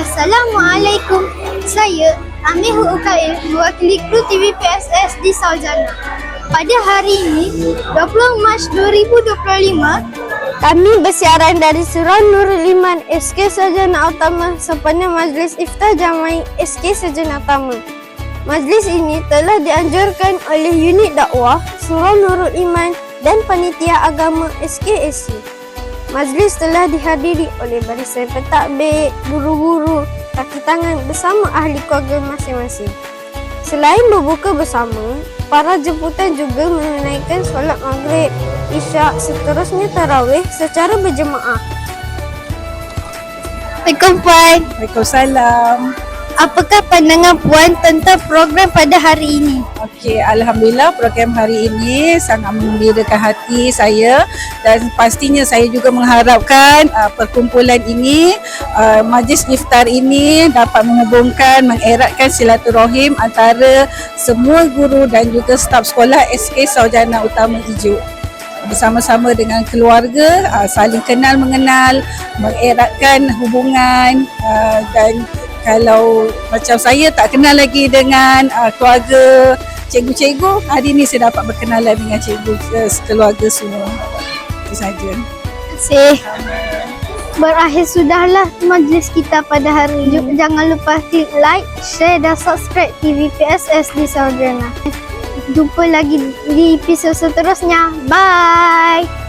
Assalamualaikum. Saya Amir Hukail mewakili kru TV PSS di Saljana. Pada hari ini, 20 Mac 2025, Kami bersiaran dari Surau Nurul Iman SK Sarjana Utama sempena Majlis Iftah Jamai SK Sarjana Utama. Majlis ini telah dianjurkan oleh unit dakwah Surau Nurul Iman dan Panitia Agama SKSC. Majlis telah dihadiri oleh barisan pentadbir, guru-guru, kaki tangan bersama ahli keluarga masing-masing. Selain berbuka bersama, para jemputan juga menunaikan solat maghrib, isyak seterusnya tarawih secara berjemaah. Assalamualaikum Puan. Waalaikumsalam. Apakah pandangan Puan tentang program pada hari ini? Okey, Alhamdulillah program hari ini sangat menggembirakan hati saya dan pastinya saya juga mengharapkan uh, perkumpulan ini, uh, majlis iftar ini dapat menghubungkan, mengeratkan silaturahim antara semua guru dan juga staf sekolah SK Sarjana Utama Ijuk bersama-sama dengan keluarga uh, saling kenal mengenal mengeratkan hubungan uh, dan kalau macam saya tak kenal lagi dengan uh, keluarga cikgu-cikgu hari ini saya dapat berkenalan dengan cikgu uh, keluarga semua itu saja Terima kasih. Berakhir sudahlah majlis kita pada hari ini. Jangan lupa klik like, share dan subscribe TV PSS di Saudara. Jumpa lagi di episod seterusnya. Bye.